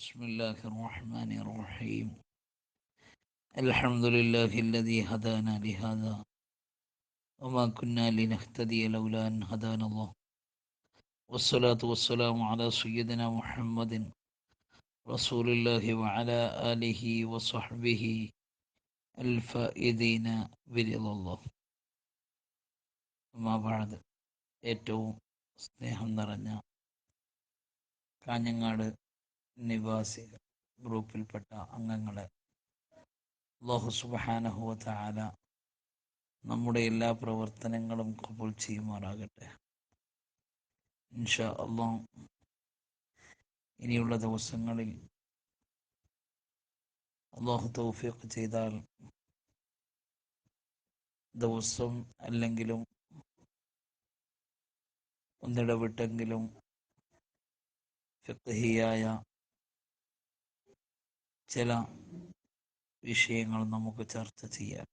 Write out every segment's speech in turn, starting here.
بسم الله الرحمن الرحيم. الحمد لله الذي هدانا لهذا وما كنا لنهتدي لولا أن هدانا الله. والصلاة والسلام على سيدنا محمد رسول الله وعلى آله وصحبه الفائدين برضا الله. وما بعد إتو ഏറ്റവും സ്നേഹം كان കാഞ്ഞങ്ങാട് നിവാസി ഗ്രൂപ്പിൽപ്പെട്ട അംഗങ്ങളെ അള്ളാഹു സുബഹാനഹുവ താല നമ്മുടെ എല്ലാ പ്രവർത്തനങ്ങളും കബൂൽ ചെയ്യുമാറാകട്ടെ. ഇൻഷാ അള്ളാഹ് ഇനിയുള്ള ദിവസങ്ങളിൽ അള്ളാഹു തൗഫീഖ് ചെയ്താൽ ദിവസം അല്ലെങ്കിലും ഒന്നിടവിട്ടെങ്കിലും ഫിഖഹിയായ ചില വിഷയങ്ങൾ നമുക്ക് ചർച്ച ചെയ്യാം.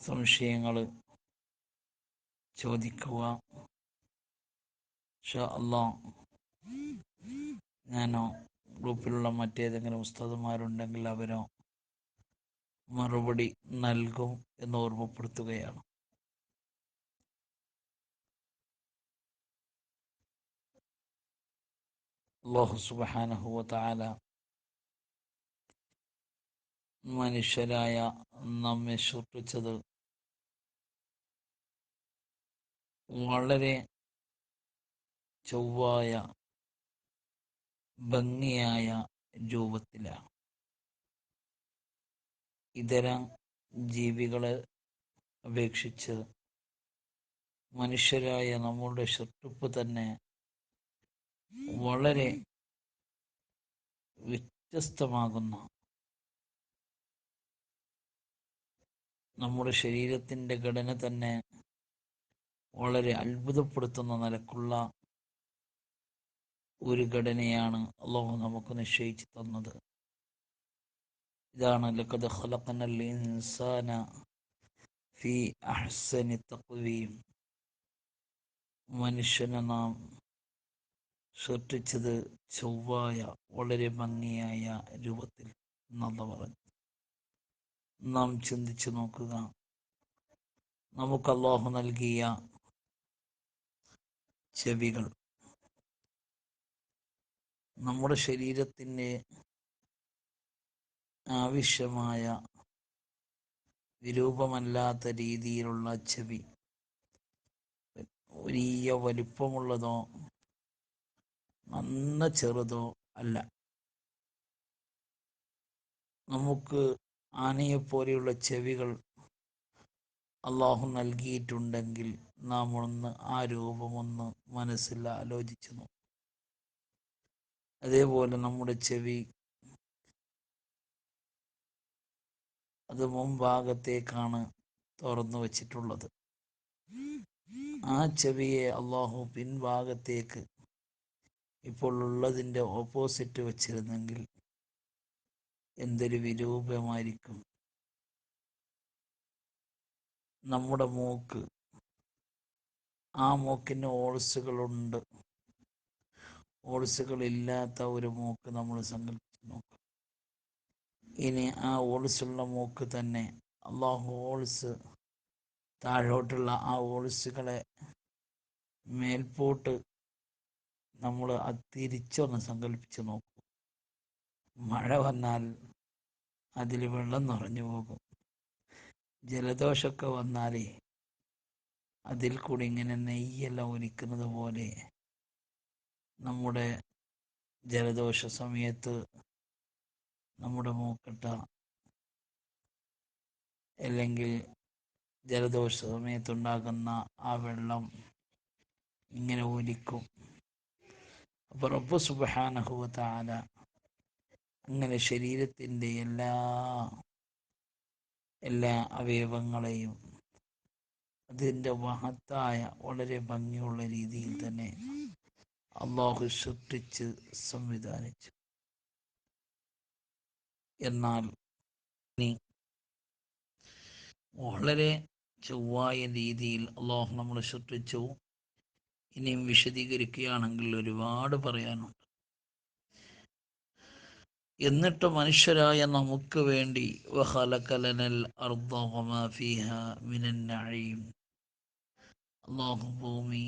സംശയങ്ങൾ ചോദിക്കുക. അല്ല ഞാനോ ഗ്രൂപ്പിലുള്ള മറ്റേതെങ്കിലും ഉസ്താദുമാരുണ്ടെങ്കിൽ അവരോ മറുപടി നൽകും എന്ന് ഓർമ്മപ്പെടുത്തുകയാണ്. അള്ളാഹു സുബഹാനഹുവ താല മനുഷ്യരായ നമ്മെ സൃഷ്ടിച്ചത് വളരെ ചൊവ്വായ ഭംഗിയായ രൂപത്തിലാണ്. ഇതര ജീവികളെ അപേക്ഷിച്ച് മനുഷ്യരായ നമ്മളുടെ സൃഷ്ടിപ്പ് തന്നെ വളരെ വ്യത്യസ്തമാകുന്ന നമ്മുടെ ശരീരത്തിന്റെ ഘടന തന്നെ വളരെ അത്ഭുതപ്പെടുത്തുന്ന നിലക്കുള്ള ഒരു ഘടനയാണ് അള്ളാഹു നമുക്ക് നിശ്ചയിച്ചു തന്നത്. ഇതാണ് ഖലഖനൽ ഇൻസാന ഫി അഹ്സനി തഖ്വീം മനുഷ്യനെ നാം സൃഷ്ടിച്ചത് ചൊവ്വായ വളരെ ഭംഗിയായ രൂപത്തിൽ നന്ദ പറഞ്ഞു. നാം ചിന്തിച്ചു നോക്കുക. നമുക്ക് അള്ളാഹു നൽകിയ ചെവികൾ നമ്മുടെ ശരീരത്തിന്റെ ആവശ്യമായ വിരൂപമല്ലാത്ത രീതിയിലുള്ള ചെവി വലിയ വലിപ്പമുള്ളതോ നന്ന ചെറുതോ അല്ല. നമുക്ക് ആനയെപ്പോലെയുള്ള ചെവികൾ അള്ളാഹു നൽകിയിട്ടുണ്ടെങ്കിൽ നാം ഒന്ന് ആ രൂപമൊന്ന് മനസ്സിൽ ആലോചിച്ചു നോക്കും. അതേപോലെ നമ്മുടെ ചെവി അത് മുൻഭാഗത്തേക്കാണ് തുറന്നു വച്ചിട്ടുള്ളത്. ആ ചെവിയെ അള്ളാഹു പിൻഭാഗത്തേക്ക് ഇപ്പോൾ ഉള്ളതിന്റെ ഓപ്പോസിറ്റ് വച്ചിരുന്നെങ്കിൽ എന്തൊരു വിരൂപമായിരിക്കും. നമ്മുടെ മൂക്ക്. ആ മൂക്കിന് ഓൾസുകളുണ്ട്. ഓൾസുകൾ ഇല്ലാത്ത ഒരു മൂക്ക് നമ്മൾ സങ്കല്പിച്ച് നോക്കും. ഇനി ആ ഓൾസുള്ള മൂക്ക് തന്നെ അള്ളാഹു ഓൾസ് താഴോട്ടുള്ള ആ ഓൾസുകളെ മേൽപോട്ട് നമ്മൾ അത് തിരിച്ചൊന്ന് സങ്കല്പിച്ച് നോക്കും. മഴ വന്നാൽ അതിൽ വെള്ളം നിറഞ്ഞു പോകും. ജലദോഷമൊക്കെ വന്നാൽ അതിൽ കൂടി ഇങ്ങനെ നെയ്യെല്ലാം ഒലിക്കുന്നത് പോലെ നമ്മുടെ ജലദോഷ സമയത്ത് നമ്മുടെ മൂക്കട്ട അല്ലെങ്കിൽ ജലദോഷ സമയത്തുണ്ടാകുന്ന ആ വെള്ളം ഇങ്ങനെ ഒലിക്കും. അപ്പോൾ റബ്ബ് സുബഹാനഹുവത്താല അങ്ങനെ ശരീരത്തിന്റെ എല്ലാ എല്ലാ അവയവങ്ങളെയും അതിന്റെ മഹത്തായ വളരെ ഭംഗിയുള്ള രീതിയിൽ തന്നെ അള്ളാഹു സൃഷ്ടിച്ച് സംവിധാനിച്ചു. എന്നാൽ നീ വളരെ ചൊവ്വായ രീതിയിൽ അള്ളാഹു നമ്മൾ സൃഷ്ടിച്ചു. ഇനിയും വിശദീകരിക്കുകയാണെങ്കിൽ ഒരുപാട് പറയാനുണ്ട്. എന്നിട്ട് മനുഷ്യരായ നമുക്ക് വേണ്ടി നഈം. ഭൂമി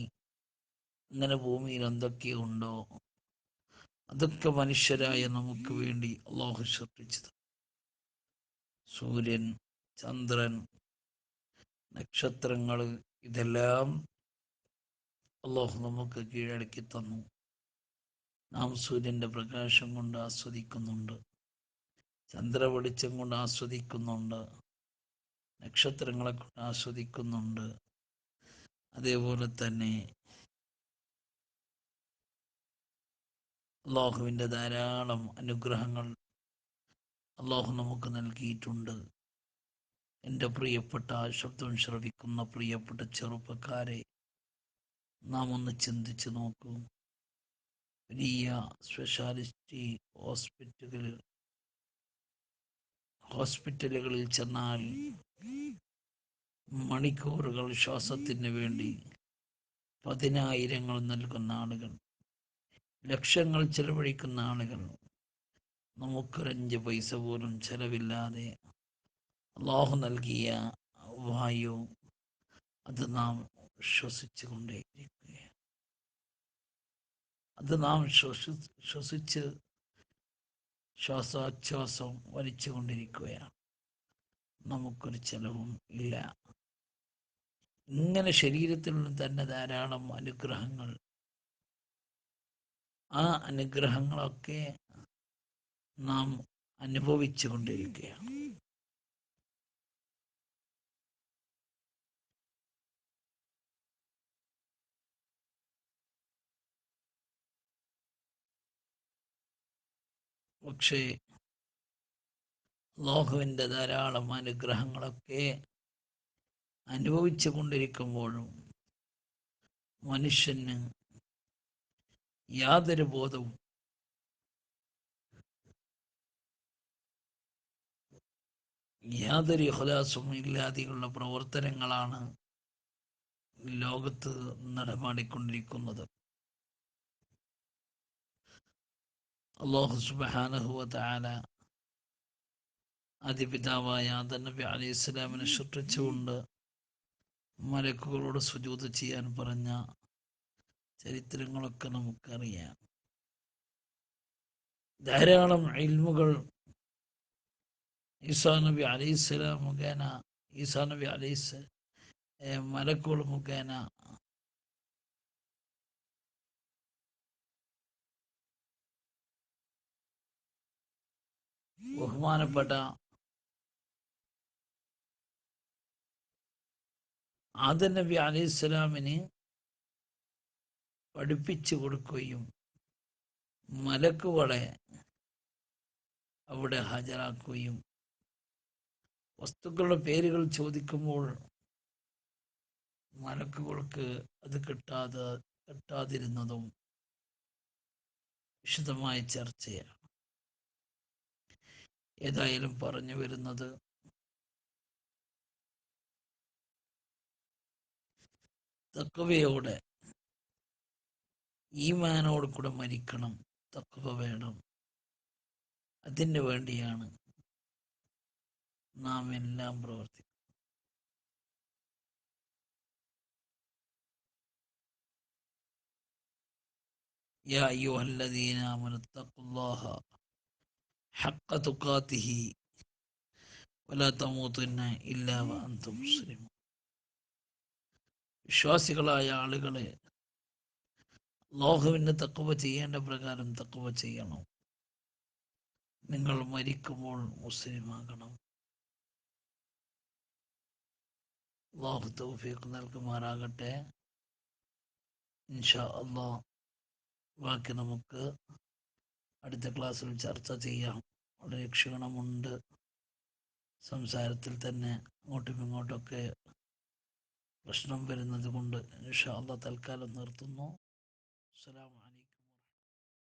ഇങ്ങനെ ഭൂമിയിൽ എന്തൊക്കെയുണ്ടോ അതൊക്കെ മനുഷ്യരായ നമുക്ക് വേണ്ടി അള്ളാഹു സൃഷ്ടിച്ചത് സൂര്യൻ ചന്ദ്രൻ നക്ഷത്രങ്ങൾ ഇതെല്ലാം അള്ളാഹു നമുക്ക് കീഴടക്കി തന്നു. നാം സൂര്യന്റെ പ്രകാശം കൊണ്ട് ആസ്വദിക്കുന്നുണ്ട്. ചന്ദ്ര ചന്ദ്രവെളിച്ചം കൊണ്ട് ആസ്വദിക്കുന്നുണ്ട്. നക്ഷത്രങ്ങളെ കൊണ്ട് ആസ്വദിക്കുന്നുണ്ട്. അതേപോലെ തന്നെ അള്ളാഹുവിന്റെ ധാരാളം അനുഗ്രഹങ്ങൾ അള്ളാഹു നമുക്ക് നൽകിയിട്ടുണ്ട്. എന്റെ പ്രിയപ്പെട്ട ശബ്ദം ശ്രവിക്കുന്ന പ്രിയപ്പെട്ട ചെറുപ്പക്കാരെ നാം ഒന്ന് ചിന്തിച്ച് നോക്കൂ. വലിയ സ്പെഷ്യാലിറ്റി ഹോസ്പിറ്റലുകളിൽ ഹോസ്പിറ്റലുകളിൽ ചെന്നാൽ മണിക്കൂറുകൾ ശ്വാസത്തിന് വേണ്ടി പതിനായിരങ്ങൾ നൽകുന്ന ആളുകൾ ലക്ഷങ്ങൾ ചെലവഴിക്കുന്ന ആളുകൾ. നമുക്കൊരഞ്ച് പൈസ പോലും ചെലവില്ലാതെ അള്ളാഹു നൽകിയ വായു അത് നാം ശ്വസിച്ചു അത് നാം ശ്വസി ശ്വസിച്ച് ശ്വാസോച്ഛ്വാസം വലിച്ചു കൊണ്ടിരിക്കുകയാണ് നമുക്കൊരു ചെലവും ഇല്ല. ഇങ്ങനെ ശരീരത്തിൽ നിന്ന് തന്നെ ധാരാളം അനുഗ്രഹങ്ങൾ ആ അനുഗ്രഹങ്ങളൊക്കെ നാം അനുഭവിച്ചു കൊണ്ടിരിക്കുകയാണ് പക്ഷേ ലോഹുവിന്റെ ധാരാളം അനുഗ്രഹങ്ങളൊക്കെ അനുഭവിച്ചു കൊണ്ടിരിക്കുമ്പോഴും മനുഷ്യന് യാതൊരു ബോധവും യാതൊരു ഹുലാസും ഇല്ലാതെയുള്ള പ്രവർത്തനങ്ങളാണ് ലോകത്ത് നടമാടിക്കൊണ്ടിരിക്കുന്നത് അള്ളാഹു സുബാനഹുവ താല അതിപിതാവായ നബി അലി ഇസ്ലാമിനെ സൃഷ്ടിച്ചുകൊണ്ട് മലക്കുകളോട് സുജൂത് ചെയ്യാൻ പറഞ്ഞ ചരിത്രങ്ങളൊക്കെ നമുക്കറിയാം. ധാരാളം ഇൽമുകൾ ഈസാ നബി അലി ഇസ്ലാം മുഖേന ഈസാ നബി അലി മലക്കുകൾ മുഖേന ബഹുമാനപ്പെട്ട ആദൻ നബി അലൈഹി സ്വലാമിന് പഠിപ്പിച്ചു കൊടുക്കുകയും മലക്കുകളെ അവിടെ ഹാജരാക്കുകയും വസ്തുക്കളുടെ പേരുകൾ ചോദിക്കുമ്പോൾ മലക്കുകൾക്ക് അത് കിട്ടാതെ കിട്ടാതിരുന്നതും വിശദമായ ചർച്ചയാണ്. ഏതായാലും പറഞ്ഞു വരുന്നത് തക്കവയോടെ ഈമാനോട് കൂടെ മരിക്കണം തക്കവ വേണം അതിന് വേണ്ടിയാണ് നാം എല്ലാം പ്രവർത്തിക്കുന്നത് يا أيها الذين آمنوا اتقوا الله വിശ്വാസികളായ ആളുകളെ ലോഹുവിന് തക്കുവ ചെയ്യേണ്ട പ്രകാരം തക്കുവ ചെയ്യണം. നിങ്ങൾ മരിക്കുമ്പോൾ മുസ്ലിമാകണം. അള്ളാഹു തൗഫീഖ് നൽകുമാറാകട്ടെ. ഇൻഷാ അള്ളാഹ് ബാക്കി നമുക്ക് അടുത്ത ക്ലാസ്സിൽ ചർച്ച ചെയ്യാം. വളരെ ക്ഷീണമുണ്ട്. സംസാരത്തിൽ തന്നെ അങ്ങോട്ടും ഇങ്ങോട്ടൊക്കെ പ്രശ്നം വരുന്നത് കൊണ്ട് ഇൻഷാ അള്ളാഹ് തൽക്കാലം നിർത്തുന്നു. അസ്സലാമു